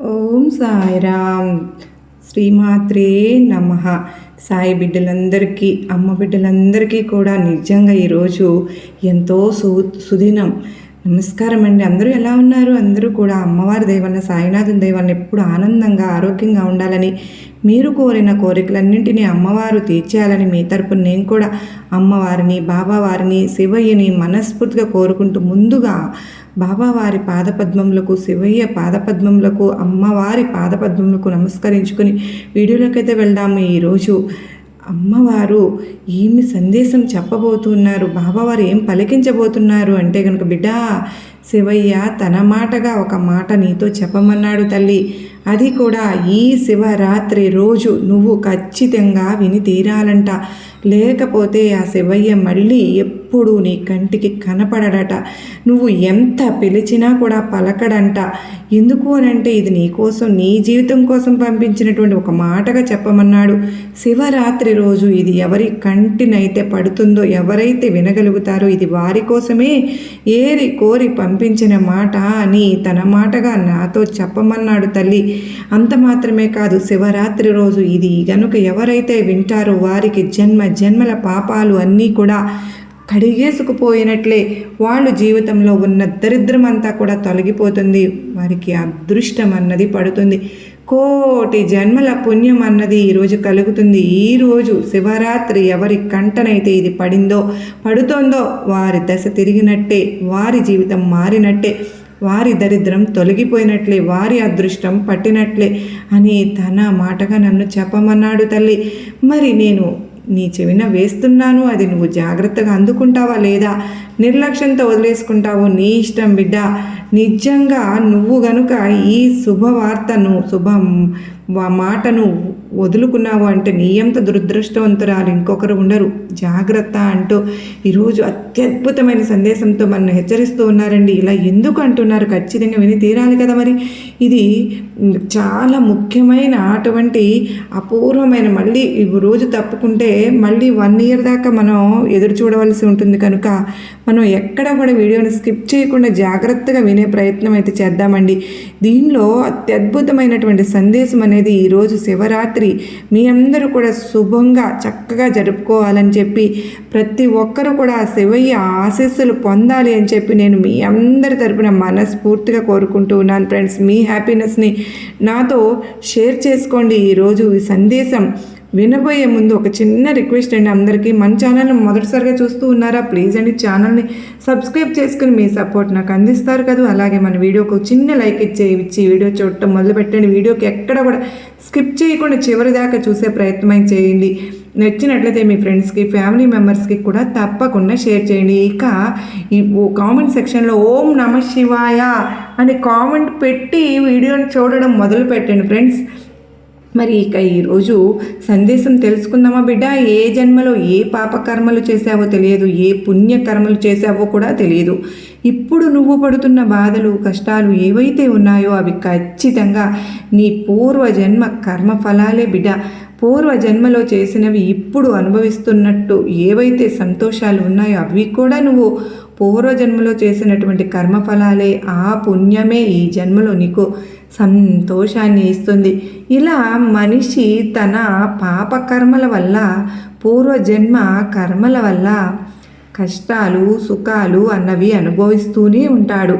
ఓం సాయిరామ్. శ్రీమాత్రే నమ. సాయి బిడ్డలందరికీ అమ్మ బిడ్డలందరికీ కూడా నిజంగా ఈరోజు ఎంతో సు సుదినం. నమస్కారం అండి. అందరూ ఎలా ఉన్నారు? అందరూ కూడా అమ్మవారి దైవన్న సాయినాథుని దైవాన్ని ఎప్పుడు ఆనందంగా ఆరోగ్యంగా ఉండాలని మీరు కోరిన కోరికలన్నింటినీ అమ్మవారు తీర్చేయాలని మీ తరపున నేను కూడా అమ్మవారిని బాబావారిని శివయ్యని మనస్ఫూర్తిగా కోరుకుంటూ ముందుగా బాబావారి పాదపద్మములకు శివయ్య పాదపద్మములకు అమ్మవారి పాదపద్మములకు నమస్కరించుకుని వీడియోలోకైతే వెళ్దాము ఈరోజు. అమ్మవారు ఏమి సందేశం చెప్పబోతున్నారు? బాబావారు ఏం పలికించబోతున్నారు? అంటే కనుక బిడ్డ శివయ్య తన మాటగా ఒక మాట నీతో చెప్పమన్నాడు తల్లి. అది కూడా ఈ శివరాత్రి రోజు నువ్వు ఖచ్చితంగా విని తీరాలంట. లేకపోతే ఆ శివయ్య మళ్ళీ ఎప్పుడూ నీ కంటికి కనపడడట. నువ్వు ఎంత పిలిచినా కూడా పలకడంట. ఎందుకు అని అంటే ఇది నీ కోసం నీ జీవితం కోసం పంపించినటువంటి ఒక మాటగా చెప్పమన్నాడు. శివరాత్రి రోజు ఇది ఎవరి కంటినైతే పడుతుందో ఎవరైతే వినగలుగుతారో ఇది వారి కోసమే ఏరి కోరి పంపించిన మాట అని తన మాటగా నాతో చెప్పమన్నాడు తల్లి. అంత మాత్రమే కాదు శివరాత్రి రోజు ఇది గనుక ఎవరైతే వింటారో వారికి జన్మ జన్మల పాపాలు అన్నీ కూడా కడిగేసుకుపోయినట్లే వాళ్ళు జీవితంలో ఉన్న దరిద్రం అంతా కూడా తొలగిపోతుంది. వారికి అదృష్టం అన్నది పడుతుంది. కోటి జన్మల పుణ్యం అన్నది ఈరోజు కలుగుతుంది. ఈరోజు శివరాత్రి ఎవరి కంటనైతే ఇది పడిందో పడుతోందో వారి దశ తిరిగినట్టే వారి జీవితం మారినట్టే వారి దరిద్రం తొలగిపోయినట్లే వారి అదృష్టం పట్టినట్లే అని తన మాటగా నన్ను చెప్పమన్నాడు తల్లి. మరి నేను నీ చెవిన వేస్తున్నాను అది నువ్వు జాగ్రత్తగా అందుకుంటావా లేదా? నిర్లక్ష్యంతో వదిలేసుకుంటావు నీ ఇష్టం బిడ్డ. నిజంగా నువ్వు గనుక ఈ శుభవార్తను శుభ మాటను వదులుకున్నావు అంటే నీ ఎంత దురదృష్టవంతురాలు ఇంకొకరు ఉండరు. జాగ్రత్త అంటూ ఈరోజు అత్యద్భుతమైన సందేశంతో మనల్ని హెచ్చరిస్తూ ఉన్నారండి. ఇలా ఎందుకు అంటున్నారు? ఖచ్చితంగా విని తీరాలి కదా మరి. ఇది చాలా ముఖ్యమైన అటువంటి అపూర్వమైన మళ్ళీ రోజు తప్పుకుంటే మళ్ళీ వన్ ఇయర్ దాకా మనం ఎదురు చూడవలసి ఉంటుంది కనుక మనం ఎక్కడ కూడా వీడియోని స్కిప్ చేయకుండా జాగ్రత్తగా వినే ప్రయత్నం అయితే చేద్దామండి. దీనిలో అత్యద్భుతమైనటువంటి సందేశం అనేది ఈరోజు శివరాత్రి. మీ అందరూ కూడా శుభంగా చక్కగా జరుపుకోవాలని చెప్పి ప్రతి ఒక్కరూ కూడా శివయ్య ఆశీస్సులు పొందాలి అని చెప్పి నేను మీ అందరి తరపున మనస్ఫూర్తిగా కోరుకుంటూ ఉన్నాను. ఫ్రెండ్స్ మీ హ్యాపీనెస్ని నాతో షేర్ చేసుకోండి ఈరోజు ఈ సందేశం. వినబోయే ముందు ఒక చిన్న రిక్వెస్ట్ అండి అందరికీ. మన ఛానల్ని మొదటిసారిగా చూస్తూ ఉన్నారా? ప్లీజ్ అండి ఛానల్ని సబ్స్క్రైబ్ చేసుకుని మీ సపోర్ట్ నాకు అందిస్తారు కదా. అలాగే మన వీడియోకి చిన్న లైక్ ఇచ్చే ఇచ్చి వీడియో చూడటం మొదలుపెట్టండి. వీడియోకి ఎక్కడ కూడా స్కిప్ చేయకుండా చివరి దాకా చూసే ప్రయత్నం చేయండి. నచ్చినట్లయితే మీ ఫ్రెండ్స్కి ఫ్యామిలీ మెంబర్స్కి కూడా తప్పకుండా షేర్ చేయండి. ఇక ఈ కామెంట్ సెక్షన్లో ఓం నమ శివాయ అని కామెంట్ పెట్టి వీడియోని చూడడం మొదలు పెట్టండి ఫ్రెండ్స్. మరి ఇక ఈరోజు సందేశం తెలుసుకుందామా బిడ్డ? ఏ జన్మలో ఏ పాపకర్మలు చేశావో తెలియదు. ఏ పుణ్యకర్మలు చేశావో కూడా తెలియదు. ఇప్పుడు నువ్వు పడుతున్న బాధలు కష్టాలు ఏవైతే ఉన్నాయో అవి ఖచ్చితంగా నీ పూర్వజన్మ కర్మ ఫలాలే బిడ్డ. పూర్వ జన్మలో చేసినవి ఇప్పుడు అనుభవిస్తున్నట్టు ఏవైతే సంతోషాలు ఉన్నాయో అవి కూడా నువ్వు పూర్వజన్మలో చేసినటువంటి కర్మఫలాలే ఆ పుణ్యమే ఈ జన్మలో నీకు సంతోషాన్ని ఇస్తుంది. ఇలా మనిషి తన పాపకర్మల వల్ల పూర్వజన్మ కర్మల వల్ల కష్టాలు సుఖాలు అన్నవి అనుభవిస్తూనే ఉంటాడు.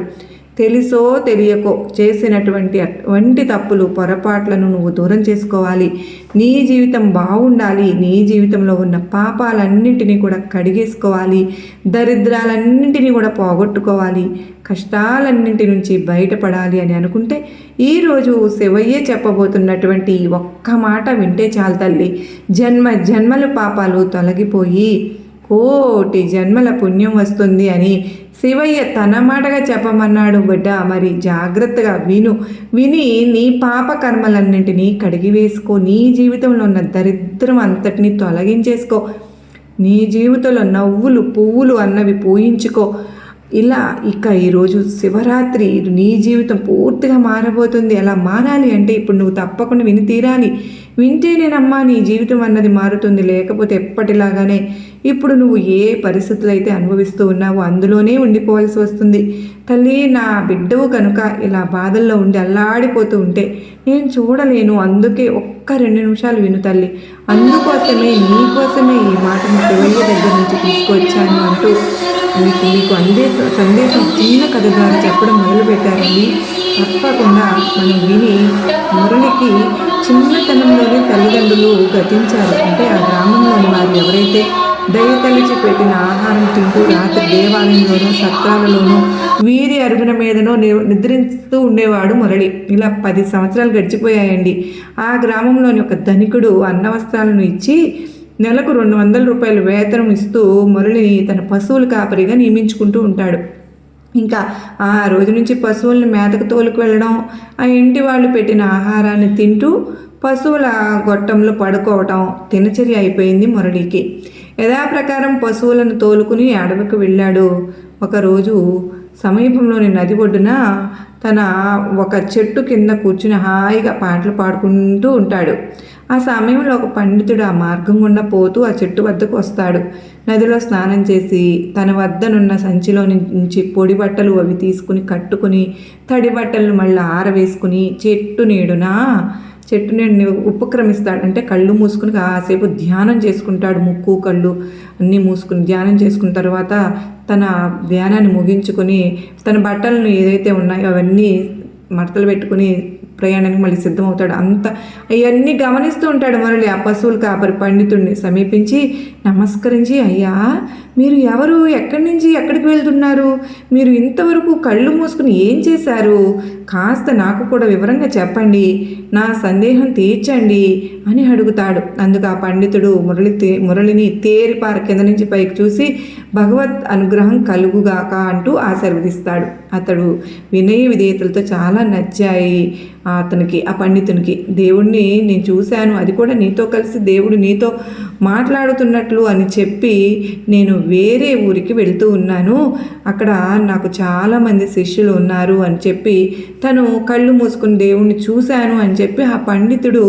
తెలుసో తెలియకో చేసినటువంటి అటువంటి తప్పులు పొరపాట్లను నువ్వు దూరం చేసుకోవాలి. నీ జీవితం బాగుండాలి. నీ జీవితంలో ఉన్న పాపాలన్నింటినీ కూడా కడిగేసుకోవాలి. దరిద్రాలన్నింటినీ కూడా పోగొట్టుకోవాలి. కష్టాలన్నింటి నుంచి బయటపడాలి అని అనుకుంటే ఈరోజు శివయ్యే చెప్పబోతున్నటువంటి ఒక్క మాట వింటే చాలు తల్లి. జన్మ జన్మల పాపాలు తొలగిపోయి కోటి జన్మల పుణ్యం వస్తుంది అని శివయ్య తన మాటగా చెప్పమన్నాడు బిడ్డ. మరి జాగ్రత్తగా విను. విని నీ పాప కర్మలన్నింటినీ కడిగి వేసుకో. నీ జీవితంలో ఉన్న దరిద్రం అంతటిని తొలగించేసుకో. నీ జీవితంలో నవ్వులు పువ్వులు అన్నవి పూయించుకో. ఇలా ఇక ఈరోజు శివరాత్రి నీ జీవితం పూర్తిగా మారబోతుంది. అలా మారాలి అంటే ఇప్పుడు నువ్వు తప్పకుండా విని తీరాలి. వింటేనేనమ్మా నీ జీవితం అన్నది మారుతుంది. లేకపోతే ఎప్పటిలాగానే ఇప్పుడు నువ్వు ఏ పరిస్థితులు అయితే అనుభవిస్తూ ఉన్నావో అందులోనే ఉండిపోవాల్సి వస్తుంది. తల్లి నా బిడ్డవు కనుక ఇలా బాధల్లో ఉండి అల్లాడిపోతూ ఉంటే నేను చూడలేను. అందుకే ఒక్క రెండు నిమిషాలు విను తల్లి. అందుకోసమే నీకోసమే ఈ మాటను శివయ్య దగ్గర నుంచి తీసుకొచ్చాను అంటూ మీకు మీకు అందే సందేశం చిన్న కథ ద్వారా చెప్పడం మొదలుపెట్టారండి. తప్పకుండా మనం విని మురళికి చిన్నతనంలోనే తల్లిదండ్రులు గతించారు. అంటే ఆ గ్రామంలోని వారు ఎవరైతే దయతలిచి పెట్టిన ఆహారం తింటూ రాత్రి దేవాలయంలోనూ సత్రాలలోనూ వీధి అరుగున మీదనో ని- నిద్రిస్తూ ఉండేవాడు మురళి. ఇలా పది సంవత్సరాలు గడిచిపోయాయండి. ఆ గ్రామంలోని ఒక ధనికుడు అన్న వస్త్రాలను ఇచ్చి నెలకు రెండు వందల రూపాయలు వేతనం ఇస్తూ మురళిని తన పశువుల కాపరిగా నియమించుకుంటూ ఉంటాడు. ఇంకా ఆ రోజు నుంచి పశువుల్ని మేతకు తోలుకు వెళ్ళడం ఆ ఇంటి వాళ్ళు పెట్టిన ఆహారాన్ని తింటూ పశువుల గొట్టంలో పడుకోవటం దినచర్య అయిపోయింది మురళికి. యథాప్రకారం పశువులను తోలుకుని అడవికి వెళ్ళాడు. ఒకరోజు సమీపంలోని నది ఒడ్డున తన ఒక చెట్టు కింద కూర్చుని హాయిగా పాటలు పాడుకుంటూ ఉంటాడు. ఆ సమయంలో ఒక పండితుడు ఆ మార్గం గుండా పోతూ ఆ చెట్టు వద్దకు వస్తాడు. నదిలో స్నానం చేసి తన వద్దనున్న సంచిలో నుంచి పొడి బట్టలు అవి తీసుకుని కట్టుకుని తడి బట్టలను మళ్ళీ ఆరవేసుకుని చెట్టు నీడున చెట్టు నీడని ఉపక్రమిస్తాడు. అంటే కళ్ళు మూసుకుని కాసేపు ధ్యానం చేసుకుంటాడు. ముక్కు కళ్ళు అన్నీ మూసుకుని ధ్యానం చేసుకున్న తర్వాత తన ధ్యానాన్ని ముగించుకొని తన బట్టలను ఏదైతే ఉన్నాయో అవన్నీ మడతలు పెట్టుకుని ప్రయాణానికి మళ్ళీ సిద్ధమవుతాడు. అంత అవన్నీ గమనిస్తూ ఉంటాడు. మురళి ఆ పశువులు కాపరి పండితుడిని సమీపించి నమస్కరించి అయ్యా మీరు ఎవరు? ఎక్కడి నుంచి ఎక్కడికి వెళ్తున్నారు? మీరు ఇంతవరకు కళ్ళు మూసుకుని ఏం చేశారు? కాస్త నాకు కూడా వివరంగా చెప్పండి. నా సందేహం తీర్చండి అని అడుగుతాడు. అందుకు ఆ పండితుడు మురళి తే మురళిని తేరిపార కింద నుంచి పైకి చూసి భగవత్ అనుగ్రహం కలుగుగాక అంటూ ఆశీర్వదిస్తాడు. అతడు వినయ విధేయతలతో చాలా నచ్చాయి అతనికి ఆ పండితునికి. దేవుణ్ణి నేను చూశాను. అది కూడా నీతో కలిసి దేవుడు నీతో మాట్లాడుతున్నట్లు అని చెప్పి నేను వేరే ఊరికి వెళ్తూ ఉన్నాను. అక్కడ నాకు చాలామంది శిష్యులు ఉన్నారు అని చెప్పి తను కళ్ళు మూసుకుని దేవుణ్ణి చూశాను అని చెప్పి ఆ పండితుడు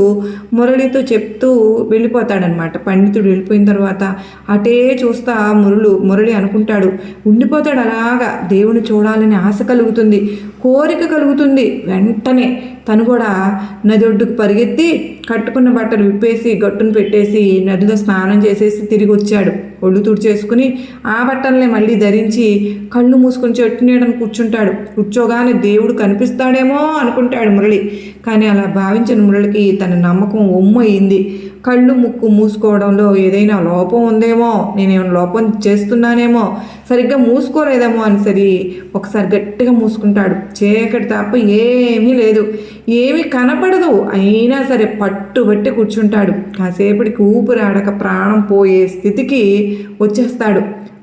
మురళితో చెప్తూ వెళ్ళిపోతాడనమాట పండితుడు వెళ్ళిపోయిన తర్వాత అటే చూస్తా మురళు మురళి అనుకుంటాడు ఉండిపోతాడు అలాగా దేవుని చూడాలని ఆశ కలుగుతుంది కోరిక కలుగుతుంది వెంటనే తను కూడా నది ఒడ్డుకు పరిగెత్తి కట్టుకున్న బట్టలు విప్పేసి గట్టును పెట్టేసి నదిలో స్నానం చేసేసి తిరిగి వచ్చాడు. ఒళ్ళు తుడిచేసుకుని ఆ బట్టలనే మళ్ళీ ధరించి కళ్ళు మూసుకుని చెట్టు నీడను కూర్చుంటాడు. కూర్చోగానే దేవుడు కనిపిస్తాడేమో అనుకుంటాడు మురళి. కానీ అలా భావించిన మురళికి తన నమ్మకం ఒమ్మయింది కళ్ళు ముక్కు మూసుకోవడంలో ఏదైనా లోపం ఉందేమో నేనేమైనా లోపం చేస్తున్నానేమో సరిగ్గా మూసుకోలేదేమో అని సరి ఒకసారి గట్టిగా మూసుకుంటాడు. చీకటి తప్ప ఏమీ లేదు. ఏమి కనపడదు. అయినా సరే పట్టుబట్టి కూర్చుంటాడు. కాసేపటికి ఊపిరాడక ప్రాణం పోయే స్థితికి వచ్చేస్తాడు.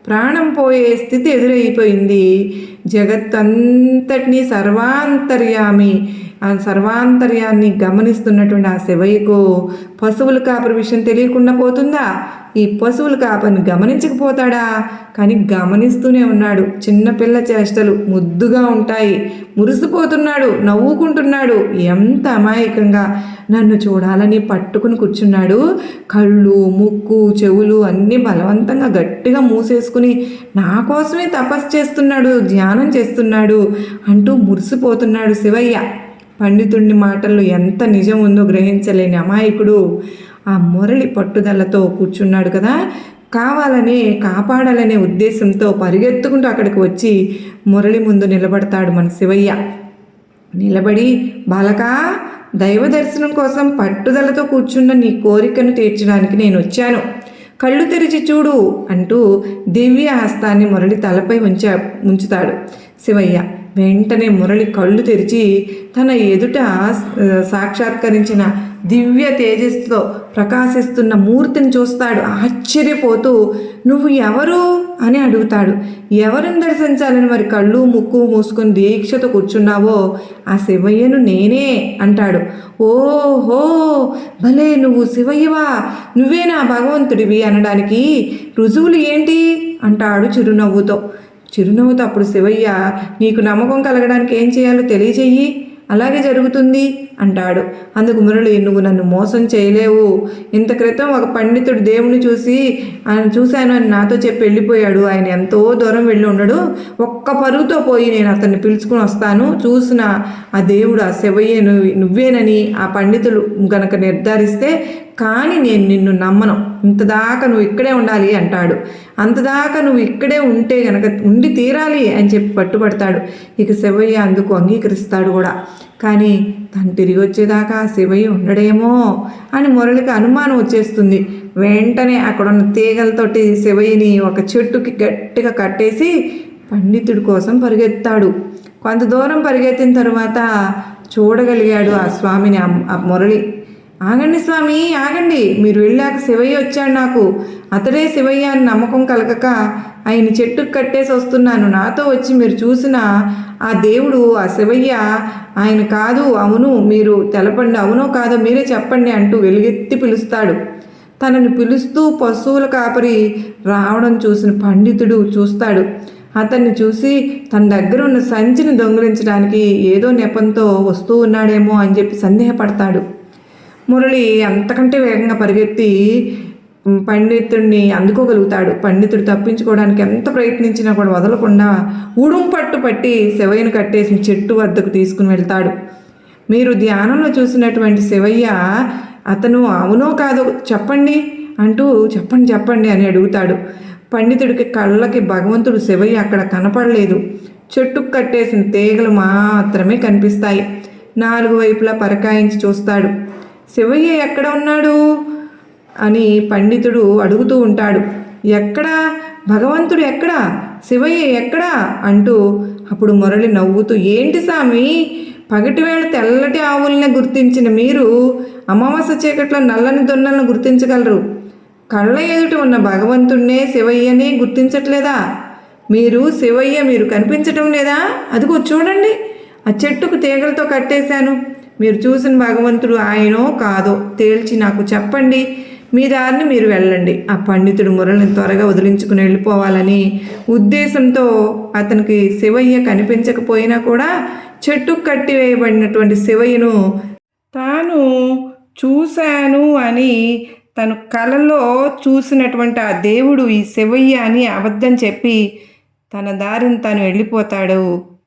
ప్రాణం పోయే స్థితి ఎదురైపోయింది. జగత్తంతటినీ సర్వాంతర్యామి ఆ సర్వాంతర్యాన్ని గమనిస్తున్నటువంటి ఆ శివయ్యకు పశువుల కాపరి విషయం తెలియకుండా పోతుందా? ఈ పశువుల కాపరిని గమనించకపోతాడా? కానీ గమనిస్తూనే ఉన్నాడు. చిన్నపిల్ల చేష్టలు ముద్దుగా ఉంటాయి. మురిసిపోతున్నాడు. నవ్వుకుంటున్నాడు. ఎంత అమాయకంగా. నన్ను చూడాలని పట్టుకుని కూర్చున్నాడు. కళ్ళు ముక్కు చెవులు అన్నీ బలవంతంగా గట్టిగా మూసేసుకుని నా కోసమే తపస్సు చేస్తున్నాడు ధ్యానం చేస్తున్నాడు అంటూ మురిసిపోతున్నాడు శివయ్య. పండితుడిని మాటల్లో ఎంత నిజం ఉందో గ్రహించలేని అమాయకుడు ఆ మురళి పట్టుదలతో కూర్చున్నాడు కదా. కావాలనే కాపాడాలనే ఉద్దేశంతో పరిగెత్తుకుంటూ అక్కడికి వచ్చి మురళి ముందు నిలబడతాడు మన శివయ్య. నిలబడి బాలకా దైవ దర్శనం కోసం పట్టుదలతో కూర్చున్న నీ కోరికను తీర్చడానికి నేను వచ్చాను. కళ్ళు తెరిచి చూడు అంటూ దివ్య హస్తాన్ని మురళి తలపై ఉంచా ఉంచుతాడు శివయ్య. వెంటనే మురళి కళ్ళు తెరిచి తన ఎదుట సాక్షాత్కరించిన దివ్య తేజస్సుతో ప్రకాశిస్తున్న మూర్తిని చూస్తాడు. ఆశ్చర్యపోతూ నువ్వు ఎవరు? అని అడుగుతాడు. ఎవరిని దర్శించాలని మరి కళ్ళు ముక్కు మూసుకొని దీక్షతో కూర్చున్నావో ఆ శివయ్యను నేనే అంటాడు. ఓహో! భలే! నువ్వు శివయ్యవా? నువ్వే నా భగవంతుడివి అనడానికి రుజువులు ఏంటి? అంటాడు చిరునవ్వుతో. చిరునవ్వుతో అప్పుడు శివయ్య నీకు నమ్మకం కలగడానికి ఏం చేయాలో తెలియజేయి అలాగే జరుగుతుంది అంటాడు. అందుకు మురళి నువ్వు నన్ను మోసం చేయలేవు. ఇంత క్రితం ఒక పండితుడు దేవుని చూసి ఆయన చూశాను అని నాతో చెప్పి వెళ్ళిపోయాడు. ఆయన ఎంతో దూరం వెళ్ళి ఉండడు. ఒక్క పరుగుతో పోయి నేను అతన్ని పిలుచుకుని వస్తాను. చూసిన ఆ దేవుడు ఆ శివయ్య నువ్వు నువ్వేనని ఆ పండితులు గనక నిర్ధారిస్తే కానీ నేను నిన్ను నమ్మను. ఇంతదాకా నువ్వు ఇక్కడే ఉండాలి అంటాడు. అంతదాకా నువ్వు ఇక్కడే ఉంటే గనక ఉండి తీరాలి అని చెప్పి పట్టుబడతాడు. ఇక శివయ్య అందుకు అంగీకరిస్తాడు కూడా. కానీ తను తిరిగి వచ్చేదాకా శివయ్య ఉండడేమో అని మురళికి అనుమానం వచ్చేస్తుంది. వెంటనే అక్కడున్న తీగలతోటి శివయ్యని ఒక చెట్టుకి గట్టిగా కట్టేసి పండితుడి కోసం పరిగెత్తాడు. కొంత దూరం పరిగెత్తిన తర్వాత చూడగలిగాడు ఆ స్వామిని ఆ మురళి. ఆగండి స్వామి ఆగండి. మీరు వెళ్ళాక శివయ్య వచ్చాడు నాకు. అతడే శివయ్య అని నమ్మకం కలగక ఆయన చెట్టుకు కట్టేసి వస్తున్నాను. నాతో వచ్చి మీరు చూసిన ఆ దేవుడు ఆ శివయ్య ఆయన కాదు అవును మీరు తెలపండి. అవునో కాదో మీరే చెప్పండి అంటూ వెలుగెత్తి పిలుస్తాడు. తనని పిలుస్తూ పశువుల కాపరి రావడం చూసిన పండితుడు చూస్తాడు. అతన్ని చూసి తన దగ్గర ఉన్న సంచిని దొంగిలించడానికి ఏదో నెపంతో వస్తూ ఉన్నాడేమో అని చెప్పి సందేహపడతాడు. మురళి అంతకంటే వేగంగా పరిగెత్తి పండితుడిని అందుకోగలుగుతాడు. పండితుడు తప్పించుకోవడానికి ఎంత ప్రయత్నించినా కూడా వదలకుండా ఉడుం పట్టు పట్టి శివయ్యను కట్టేసిన చెట్టు వద్దకు తీసుకుని వెళ్తాడు. మీరు ధ్యానంలో చూసినటువంటి శివయ్య అతను అవునో కాదో చెప్పండి అంటూ చెప్పండి చెప్పండి అని అడుగుతాడు. పండితుడికి కళ్ళకి భగవంతుడు శివయ్య అక్కడ కనపడలేదు. చెట్టుకు కట్టేసిన తీగలు మాత్రమే కనిపిస్తాయి. నాలుగు వైపులా పరకాయించి చూస్తాడు. శివయ్య ఎక్కడ ఉన్నాడు? అని పండితుడు అడుగుతూ ఉంటాడు. ఎక్కడా? భగవంతుడు ఎక్కడా? శివయ్య ఎక్కడా? అంటూ అప్పుడు మురళి నవ్వుతూ ఏంటి సామి? పగటివేళ తెల్లటి ఆవుల్ని గుర్తించిన మీరు అమావాస్య చీకట్లో నల్లని దొన్నలను గుర్తించగలరు. కళ్ళ ఎదుట ఉన్న భగవంతుణ్ణే శివయ్యనే గుర్తించట్లేదా? మీరు శివయ్య మీరు కనిపించటం లేదా? అదిగో చూడండి ఆ చెట్టుకు తీగలతో కట్టేశాను. మీరు చూసిన భగవంతుడు ఆయనో కాదో తేల్చి నాకు చెప్పండి. మీ దారిని మీరు వెళ్ళండి. ఆ పండితుడు మురళిని త్వరగా వదిలించుకుని వెళ్ళిపోవాలని ఉద్దేశంతో అతనికి శివయ్య కనిపించకపోయినా కూడా చెట్టుకు కట్టి వేయబడినటువంటి శివయ్యను తాను చూశాను అని తను కలలో చూసినటువంటి ఆ దేవుడు ఈ శివయ్య అని అబద్ధం చెప్పి తన దారిని తాను వెళ్ళిపోతాడు.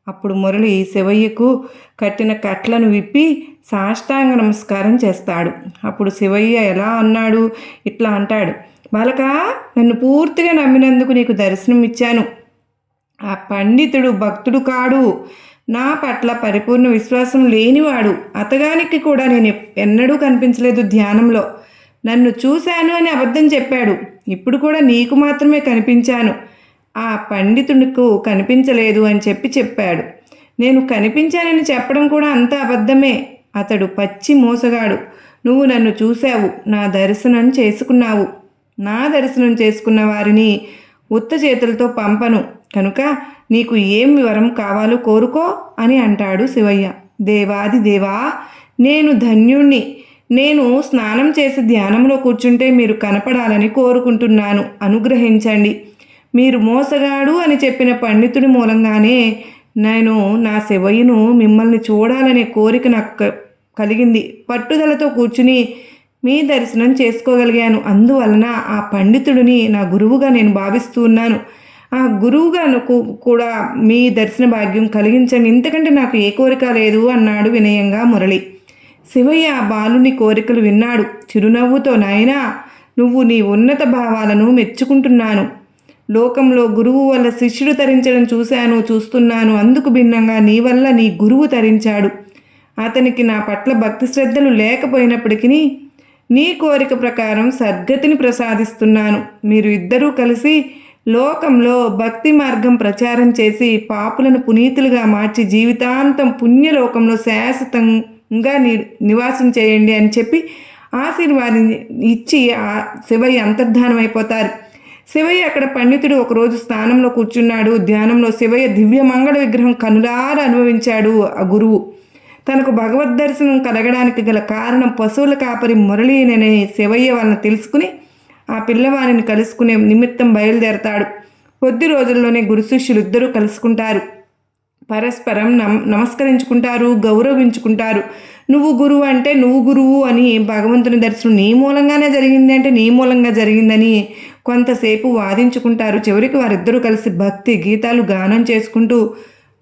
అప్పుడు మురళి శివయ్యకు కట్టిన కట్లను విప్పి సాష్టాంగ నమస్కారం చేస్తాడు. అప్పుడు శివయ్య ఎలా అన్నాడు? ఇట్లా అంటాడు. బాలక నన్ను పూర్తిగా నమ్మినందుకు నీకు దర్శనం ఇచ్చాను. ఆ పండితుడు భక్తుడు కాడు. నా పట్ల పరిపూర్ణ విశ్వాసం లేనివాడు. అతగానికి కూడా నేను ఎన్నడూ కనిపించలేదు ధ్యానంలో. నన్ను చూశాను అని అబద్ధం చెప్పాడు. ఇప్పుడు కూడా నీకు మాత్రమే కనిపించాను. ఆ పండితుడికు కనిపించలేదు అని చెప్పి చెప్పాడు. నేను కనిపించానని చెప్పడం కూడా అంత అబద్ధమే. అతడు పచ్చి మోసగాడు. నువ్వు నన్ను చూశావు. నా దర్శనం చేసుకున్నావు. నా దర్శనం చేసుకున్న వారిని ఉత్త చేతులతో పంపను. కనుక నీకు ఏం వివరం కావాలో కోరుకో అని అంటాడు శివయ్య. దేవాది దేవా నేను ధన్యుణ్ణి. నేను స్నానం చేసి ధ్యానంలో కూర్చుంటే మీరు కనపడాలని కోరుకుంటున్నాను. అనుగ్రహించండి. మీరు మోసగాడు అని చెప్పిన పండితుడి మూలంగానే నేను నా శివయ్యను మిమ్మల్ని చూడాలనే కోరిక నాకు కలిగింది. పట్టుదలతో కూర్చుని మీ దర్శనం చేసుకోగలిగాను. అందువలన ఆ పండితుడిని నా గురువుగా నేను భావిస్తున్నాను ఆ గురువుగా కూడా మీ దర్శన భాగ్యం కలిగించండి. ఇంతకంటే నాకు ఏ కోరిక లేదు అన్నాడు వినయంగా మురళి. శివయ్య ఆ బాలుని కోరికలు విన్నాడు. చిరునవ్వుతో నాయనా నువ్వు నీ ఉన్నత భావాలను మెచ్చుకుంటున్నాను. లోకంలో గురువు వల్ల శిష్యుడు తరించడం చూశాను చూస్తున్నాను. అందుకు భిన్నంగా నీ వల్ల నీ గురువు తరించాడు. అతనికి నా పట్ల భక్తి శ్రద్ధలు లేకపోయినప్పటికీ నీ కోరిక ప్రకారం సద్గతిని ప్రసాదిస్తున్నాను. మీరు ఇద్దరూ కలిసి లోకంలో భక్తి మార్గం ప్రచారం చేసి పాపులను పునీతులుగా మార్చి జీవితాంతం పుణ్యలోకంలో శాశ్వతంగా ని నివాసం చేయండి అని చెప్పి ఆశీర్వాదం ఇచ్చి ఆ శివయ్య అంతర్ధానం అయిపోతారు శివయ్య అక్కడ పండితుడు ఒకరోజు స్థానంలో కూర్చున్నాడు. ధ్యానంలో శివయ్య దివ్య మంగళ విగ్రహం కనులార అనుభవించాడు ఆ గురువు. తనకు భగవద్ దర్శనం కలగడానికి గల కారణం పశువుల కాపరి మురళీనని శివయ్య వాళ్ళని తెలుసుకుని ఆ పిల్లవాడిని కలుసుకునే నిమిత్తం బయలుదేరతాడు. కొద్ది రోజుల్లోనే గురు శిష్యులు ఇద్దరూ కలుసుకుంటారు. పరస్పరం నమ నమస్కరించుకుంటారు గౌరవించుకుంటారు. నువ్వు గురువు అంటే నువ్వు గురువు అని భగవంతుని దర్శనం నీ మూలంగానే జరిగింది అంటే నీ మూలంగా జరిగిందని కొంతసేపు వాదించుకుంటారు. చివరికి వారిద్దరూ కలిసి భక్తి గీతాలు గానం చేసుకుంటూ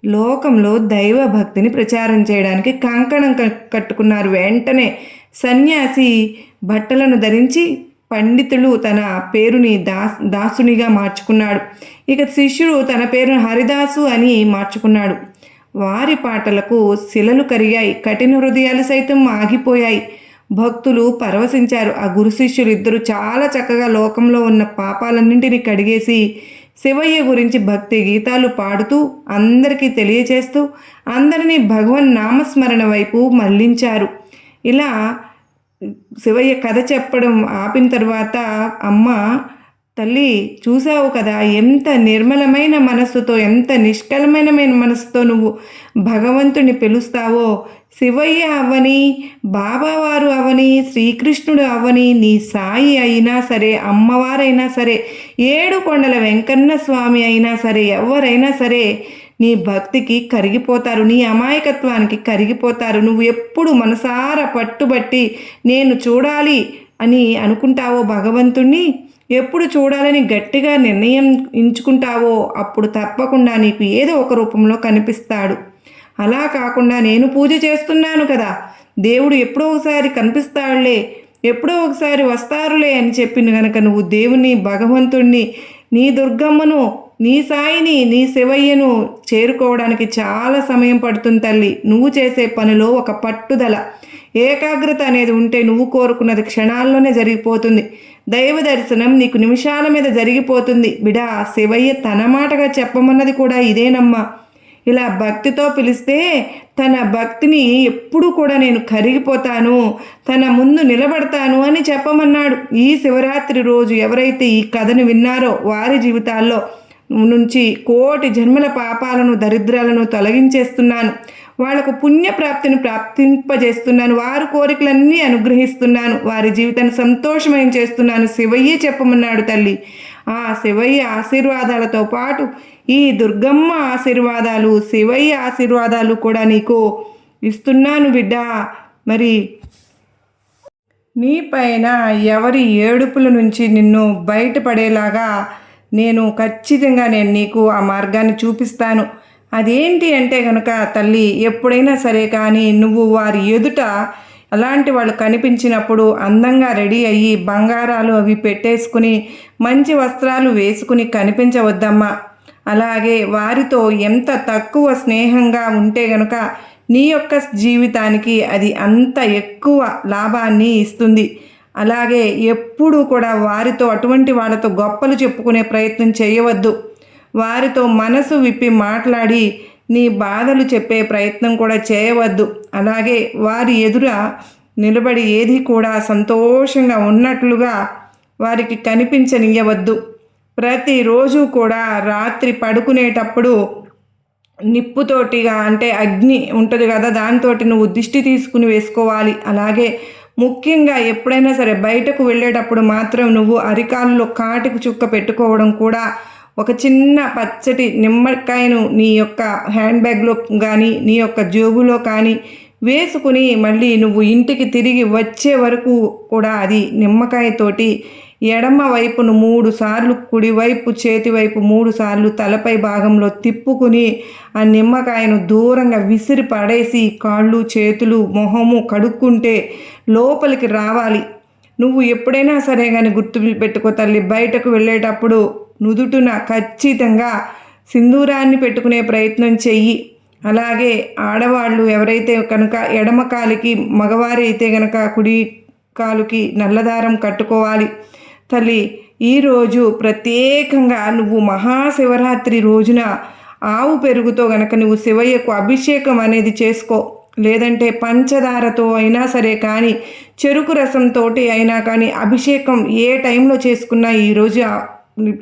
లోకంలో దైవ భక్తిని ప్రచారం చేయడానికి కంకణం కట్టుకున్నారు. వెంటనే సన్యాసి బట్టలను ధరించి పండితులు తన పేరుని దాస్ దాసునిగా మార్చుకున్నాడు. ఇక శిష్యుడు తన పేరును హరిదాసు అని మార్చుకున్నాడు. వారి పాటలకు శిలలు కరిగాయి. కఠిన హృదయాలు సైతం ఆగిపోయాయి. భక్తులు పరవశించారు. ఆ గురు శిష్యులు ఇద్దరు చాలా చక్కగా లోకంలో ఉన్న పాపాలన్నింటినీ కడిగేసి శివయ్య గురించి భక్తి గీతాలు పాడుతూ అందరికీ తెలియచేస్తూ అందరినీ భగవన్ నామస్మరణ వైపు మళ్ళించారు. ఇలా శివయ్య కథ చెప్పడం ఆపిన తర్వాత అమ్మ తల్లి చూసావు కదా ఎంత నిర్మలమైన మనస్సుతో ఎంత నిష్కలమైన మనస్సుతో నువ్వు భగవంతుని పిలుస్తావో. శివయ్య అవని బాబావారు అవని శ్రీకృష్ణుడు అవని నీ సాయి అయినా సరే అమ్మవారైనా సరే ఏడు కొండల వెంకన్న స్వామి అయినా సరే ఎవరైనా సరే నీ భక్తికి కరిగిపోతారు నీ అమాయకత్వానికి కరిగిపోతారు. నువ్వు ఎప్పుడు మనసారా పట్టుబట్టి నేను చూడాలి అని అనుకుంటావో భగవంతుణ్ణి? ఎప్పుడు చూడాలని గట్టిగా నిర్ణయం ఎంచుకుంటావో అప్పుడు తప్పకుండా నీకు ఏదో ఒక రూపంలో కనిపిస్తాడు. అలా కాకుండా నేను పూజ చేస్తున్నాను కదా. దేవుడు ఎప్పుడో ఒకసారి కనిపిస్తాడులే ఎప్పుడో ఒకసారి వస్తారులే అని చెప్పిన గనక నువ్వు దేవుని భగవంతుణ్ణి నీ దుర్గమ్మను నీ సాయిని నీ శివయ్యను చేరుకోవడానికి చాలా సమయం పడుతుంది తల్లి. నువ్వు చేసే పనిలో ఒక పట్టుదల ఏకాగ్రత అనేది ఉంటే నువ్వు కోరుకున్నది క్షణాల్లోనే జరిగిపోతుంది. దైవ దర్శనం నీకు నిమిషాల మీద జరిగిపోతుంది. బిడా శివయ్య తన మాటగా చెప్పమన్నది కూడా ఇదేనమ్మా. ఇలా భక్తితో పిలిస్తే తన భక్తిని ఎప్పుడు కూడా నేను కరిగిపోతాను తన ముందు నిలబడతాను అని చెప్పమన్నాడు. ఈ శివరాత్రి రోజు ఎవరైతే ఈ కథను విన్నారో వారి జీవితాల్లో నుంచి కోటి జన్మల పాపాలను దరిద్రాలను తొలగించేస్తున్నాను. వాళ్ళకు పుణ్యప్రాప్తిని ప్రాప్తింపజేస్తున్నాను. వారి కోరికలన్నీ అనుగ్రహిస్తున్నాను. వారి జీవితాన్ని సంతోషమయం చేస్తున్నాను. శివయ్య చెప్పమన్నాడు తల్లి. ఆ శివయ్య ఆశీర్వాదాలతో పాటు ఈ దుర్గమ్మ ఆశీర్వాదాలు శివయ్య ఆశీర్వాదాలు కూడా నీకు ఇస్తున్నాను బిడ్డ. మరి నీపైన ఎవరి ఏడుపుల నుంచి నిన్ను బయటపడేలాగా నేను ఖచ్చితంగా నేను నీకు ఆ మార్గాన్ని చూపిస్తాను. అదేంటి అంటే కనుక తల్లి ఎప్పుడైనా సరే కానీ నువ్వు వారి ఎదుట అలాంటి వాళ్ళు కనిపించినప్పుడు అందంగా రెడీ అయ్యి బంగారాలు అవి పెట్టేసుకుని మంచి వస్త్రాలు వేసుకుని కనిపించవద్దమ్మా. అలాగే వారితో ఎంత తక్కువ స్నేహంగా ఉంటే గనుక నీ యొక్క జీవితానికి అది అంత ఎక్కువ లాభాన్ని ఇస్తుంది. అలాగే ఎప్పుడూ కూడా వారితో అటువంటి వాళ్ళతో గొప్పలు చెప్పుకునే ప్రయత్నం చేయవద్దు. వారితో మనసు విప్పి మాట్లాడి నీ బాధలు చెప్పే ప్రయత్నం కూడా చేయవద్దు. అలాగే వారి ఎదుర నిలబడి ఏది కూడా సంతోషంగా ఉన్నట్లుగా వారికి కనిపించనియవద్దు ప్రతిరోజు కూడా రాత్రి పడుకునేటప్పుడు నిప్పుతోటిగా అంటే అగ్ని ఉంటుంది కదా దాంతో నువ్వు దిష్టి తీసుకుని వేసుకోవాలి. అలాగే ముఖ్యంగా ఎప్పుడైనా సరే బయటకు వెళ్ళేటప్పుడు మాత్రం నువ్వు అరికాల్లో కాటికి చుక్క పెట్టుకోవడం కూడా ఒక చిన్న పచ్చటి నిమ్మకాయను నీ యొక్క హ్యాండ్ బ్యాగ్లో కానీ నీ యొక్క జేబులో కానీ వేసుకుని మళ్ళీ నువ్వు ఇంటికి తిరిగి వచ్చే వరకు కూడా అది నిమ్మకాయతోటి ఎడమ వైపును మూడు సార్లు కుడివైపు చేతి వైపు మూడు సార్లు తలపై భాగంలో తిప్పుకుని ఆ నిమ్మకాయను దూరంగా విసిరి పడేసి కాళ్ళు చేతులు మొహము కడుక్కుంటే లోపలికి రావాలి. నువ్వు ఎప్పుడైనా సరే కానీ గుర్తు పెట్టుకో తల్లి. బయటకు వెళ్ళేటప్పుడు నుదుటున ఖచ్చితంగా సింధూరాన్ని పెట్టుకునే ప్రయత్నం చెయ్యి. అలాగే ఆడవాళ్ళు ఎవరైతే కనుక ఎడమ కాలికి మగవారి అయితే కనుక కుడి కాలుకి నల్లదారం కట్టుకోవాలి. తల్లి ఈరోజు ప్రత్యేకంగా నువ్వు మహాశివరాత్రి రోజున ఆవు పెరుగుతో గనక నువ్వు శివయ్యకు అభిషేకం అనేది చేసుకో. లేదంటే పంచదారతో అయినా సరే కానీ చెరుకు రసంతో అయినా కానీ అభిషేకం ఏ టైంలో చేసుకున్నా ఈరోజు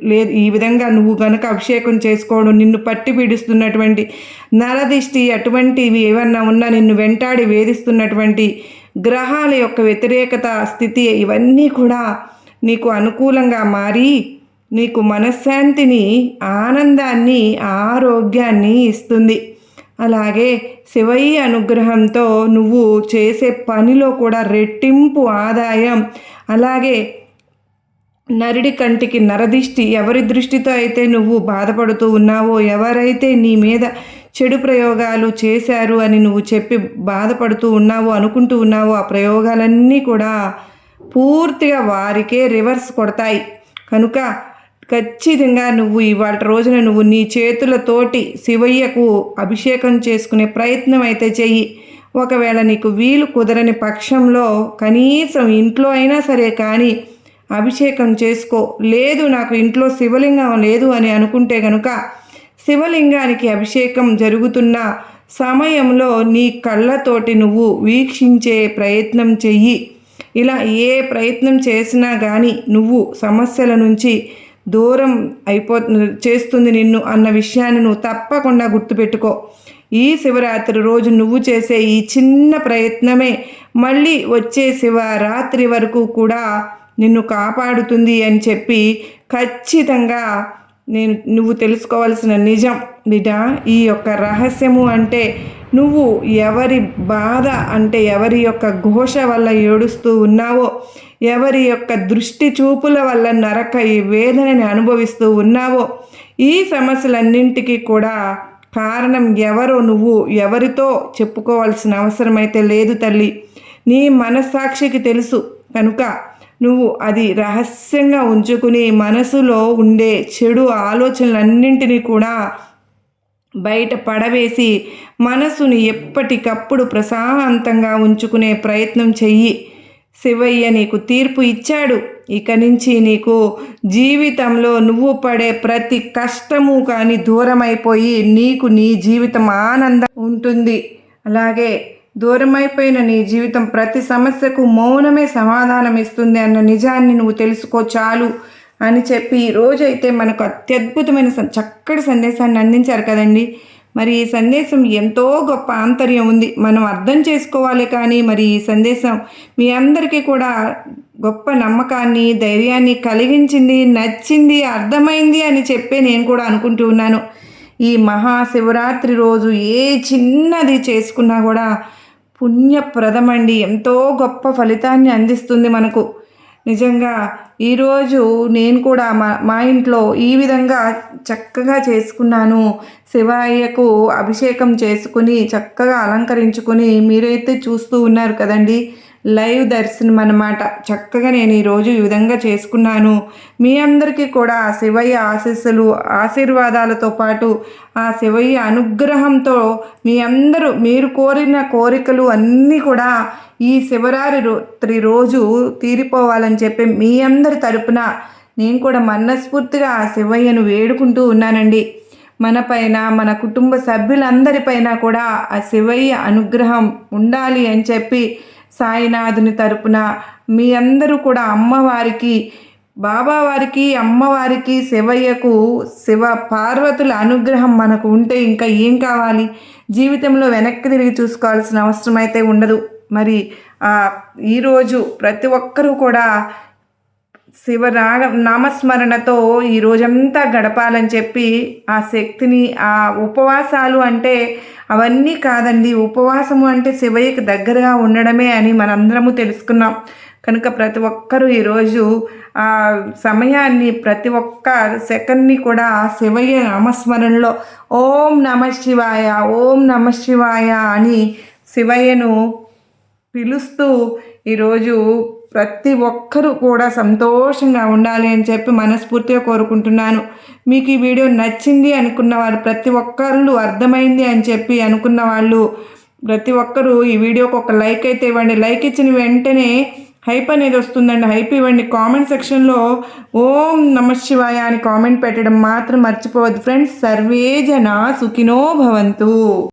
లేదు ఈ విధంగా నువ్వు కనుక అభిషేకం చేసుకోవడం నిన్ను పట్టి పీడిస్తున్నటువంటి నరదిష్టి అటువంటివి ఏమన్నా ఉన్నా నిన్ను వెంటాడి వేధిస్తున్నటువంటి గ్రహాల యొక్క వ్యతిరేకత స్థితి ఇవన్నీ కూడా నీకు అనుకూలంగా మారి నీకు మనశ్శాంతిని ఆనందాన్ని ఆరోగ్యాన్ని ఇస్తుంది. అలాగే శివయ్య అనుగ్రహంతో నువ్వు చేసే పనిలో కూడా రెట్టింపు ఆదాయం. అలాగే నరుడి కంటికి నరదిష్టి. ఎవరి దృష్టితో అయితే నువ్వు బాధపడుతూ ఉన్నావో ఎవరైతే నీ మీద చెడు ప్రయోగాలు చేశారు అని నువ్వు చెప్పి బాధపడుతూ ఉన్నావో అనుకుంటూ ఉన్నావో ఆ ప్రయోగాలన్నీ కూడా పూర్తిగా వారికే రివర్స్ కొడతాయి. కనుక ఖచ్చితంగా నువ్వు ఇవాళ రోజున నువ్వు నీ చేతులతోటి శివయ్యకు అభిషేకం చేసుకునే ప్రయత్నం అయితే చెయ్యి. ఒకవేళ నీకు వీలు కుదరని పక్షంలో కనీసం ఇంట్లో అయినా సరే కానీ అభిషేకం చేసుకో. లేదు నాకు ఇంట్లో శివలింగం లేదు అని అనుకుంటే గనుక శివలింగానికి అభిషేకం జరుగుతున్న సమయంలో నీ కళ్ళతోటి నువ్వు వీక్షించే ప్రయత్నం చెయ్యి. ఇలా ఏ ప్రయత్నం చేసినా కానీ నువ్వు సమస్యల నుంచి దూరం అయిపో చేస్తుంది నిన్ను అన్న విషయాన్ని నువ్వు తప్పకుండా గుర్తుపెట్టుకో. ఈ శివరాత్రి రోజు నువ్వు చేసే ఈ చిన్న ప్రయత్నమే మళ్ళీ వచ్చే శివరాత్రి వరకు కూడా నిన్ను కాపాడుతుంది అని చెప్పి ఖచ్చితంగా నేను నువ్వు తెలుసుకోవాల్సిన నిజం బిడ్డ ఈ యొక్క రహస్యము అంటే నువ్వు ఎవరి బాధ అంటే ఎవరి యొక్క ఘోష వల్ల ఏడుస్తూ ఉన్నావో ఎవరి యొక్క దృష్టి చూపుల వల్ల నరక ఈ వేదనని అనుభవిస్తూ ఉన్నావో ఈ సమస్యలన్నింటికీ కూడా కారణం ఎవరో నువ్వు ఎవరితో చెప్పుకోవాల్సిన అవసరమైతే లేదు తల్లి. నీ మనస్సాక్షికి తెలుసు. కనుక నువ్వు అది రహస్యంగా ఉంచుకుని మనసులో ఉండే చెడు ఆలోచనలన్నింటినీ కూడా బయట పడవేసి మనసుని ఎప్పటికప్పుడు ప్రశాంతంగా ఉంచుకునే ప్రయత్నం చెయ్యి. శివయ్య నీకు తీర్పు ఇచ్చాడు. ఇక నుంచి నీకు జీవితంలో నువ్వు పడే ప్రతి కష్టము కానీ దూరమైపోయి నీకు నీ జీవితం ఆనందం ఉంటుంది. అలాగే దూరమైపోయిన నీ జీవితం ప్రతి సమస్యకు మౌనమే సమాధానం ఇస్తుంది అన్న నిజాన్ని నువ్వు తెలుసుకో చాలు అని చెప్పి ఈరోజైతే మనకు అత్యద్భుతమైన చక్కటి సందేశాన్ని అందించారు కదండి. మరి ఈ సందేశం ఎంతో గొప్ప ఆంతర్యం ఉంది. మనం అర్థం చేసుకోవాలి కానీ మరి ఈ సందేశం మీ అందరికీ కూడా గొప్ప నమ్మకాన్ని ధైర్యాన్ని కలిగించింది నచ్చింది అర్థమైంది అని చెప్పే నేను కూడా అనుకుంటూ ఉన్నాను. ఈ మహాశివరాత్రి రోజు ఏ చిన్నది చేసుకున్నా కూడా పుణ్యప్రదమండి. ఎంతో గొప్ప ఫలితాన్ని అందిస్తుంది మనకు. నిజంగా ఈరోజు నేను కూడా మా మా ఇంట్లో ఈ విధంగా చక్కగా చేసుకున్నాను. శివయ్యకు అభిషేకం చేసుకుని చక్కగా అలంకరించుకొని మీరైతే చూస్తూ ఉన్నారు కదండీ. లైవ్ దర్శనం అన్నమాట చక్కగా నేను ఈరోజు ఈ విధంగా చేసుకున్నాను. మీ అందరికీ కూడా శివయ్య ఆశీస్సులు ఆశీర్వాదాలతో పాటు ఆ శివయ్య అనుగ్రహంతో మీ అందరూ మీరు కోరిన కోరికలు అన్నీ కూడా ఈ శివరాత్రి రోజు తీరిపోవాలని చెప్పి మీ అందరి తరపున నేను కూడా మనస్ఫూర్తిగా ఆ శివయ్యను వేడుకుంటూ ఉన్నానండి. మన పైన మన కుటుంబ సభ్యులందరిపైన కూడా ఆ శివయ్య అనుగ్రహం ఉండాలి అని చెప్పి సాయినాథుని తరపున మీ అందరూ కూడా అమ్మవారికి బాబావారికి అమ్మవారికి శివయ్యకు శివ పార్వతుల అనుగ్రహం మనకు ఉంటే ఇంకా ఏం కావాలి? జీవితంలో వెనక్కి తిరిగి చూసుకోవాల్సిన అవసరం అయితే ఉండదు. మరి ఈరోజు ప్రతి ఒక్కరూ కూడా శివ నామస్మరణతో ఈ రోజంతా గడపాలని చెప్పి ఆ శక్తిని ఆ ఉపవాసాలు అంటే అవన్నీ కాదండి. ఉపవాసము అంటే శివయ్యకి దగ్గరగా ఉండడమే అని మనందరము తెలుసుకున్నాం. కనుక ప్రతి ఒక్కరూ ఈరోజు ఆ సమయాన్ని ప్రతి ఒక్క సెకండ్ని కూడా శివయ్య నామస్మరణలో ఓం నమ శివాయ ఓం నమ శివాయ అని శివయ్యను పిలుస్తూ ఈరోజు ప్రతి ఒక్కరూ కూడా సంతోషంగా ఉండాలి అని చెప్పి మనస్ఫూర్తిగా కోరుకుంటున్నాను. మీకు ఈ వీడియో నచ్చింది అనుకున్న వారు ప్రతి ఒక్కళ్ళు అర్థమైంది అని చెప్పి అనుకున్న వాళ్ళు ప్రతి ఒక్కరూ ఈ వీడియోకి ఒక లైక్ అయితే ఇవ్వండి. లైక్ ఇచ్చిన వెంటనే హైప్ అనేది వస్తుందండి. హైప్ ఇవ్వండి. కామెంట్ సెక్షన్లో ఓం నమ శివాయ అని కామెంట్ పెట్టడం మాత్రం మర్చిపోవద్దు. ఫ్రెండ్స్ సర్వే జన సుఖినో భవంతు.